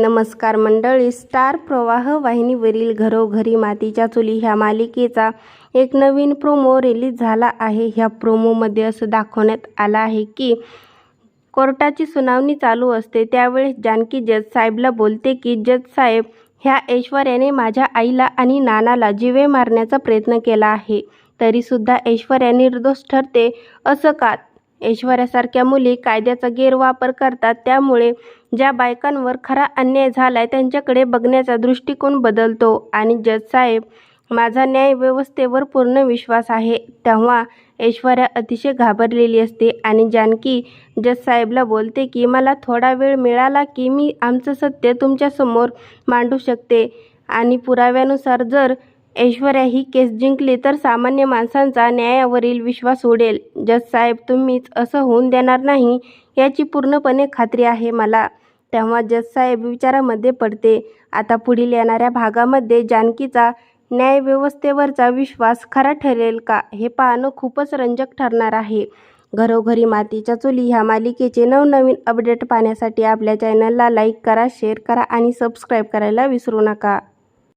नमस्कार मंडळी. स्टार प्रवाह वाहिनीवरील घरोघरी मातीच्या चुली ह्या मालिकेचा एक नवीन प्रोमो रिलीज झाला आहे. ह्या प्रोमोमध्ये असं दाखवण्यात आलं आहे की कोर्टाची सुनावणी चालू असते. त्यावेळेस जानकी जज साहेबला बोलते की जज साहेब ह्या ऐश्वर्याने माझ्या आईला आणि नानाला जिवे मारण्याचा प्रयत्न केला आहे. तरीसुद्धा ऐश्वर्या निर्दोष ठरते. असं का? ऐश्वर्यासारख्या मुली कायद्याचा गैरवापर करतात. त्यामुळे ज्या बायकांवर खरा अन्याय झालाय त्यांच्याकडे बघण्याचा दृष्टिकोन बदलतो. आणि जज साहेब माझा न्याय व्यवस्थेवर पूर्ण विश्वास आहे. तेव्हा ऐश्वर्या अतिशय घाबरलेली असते आणि जानकी जज साहेबला बोलते की मला थोडा वेळ मिळाला की मी आमचं सत्य तुमच्यासमोर मांडू शकते. आणि पुराव्यानुसार जर ऐश्वर्या ही केस जिंकली तर सामान्य माणसांचा न्यायावरील विश्वास उडेल. जजसाहेब तुम्हीच असं होऊन देणार नाही याची पूर्णपणे खात्री आहे मला. तेव्हा जजसाहेब विचारामध्ये पडते. आता पुढील येणाऱ्या भागामध्ये जानकीचा न्यायव्यवस्थेवरचा विश्वास खरा ठरेल का हे पाहणं खूपच रंजक ठरणार आहे. घरोघरी मातीच्या चुली ह्या मालिकेचे नवनवीन अपडेट पाहण्यासाठी आपल्या चॅनलला लाईक करा शेअर करा आणि सबस्क्राईब करायला विसरू नका.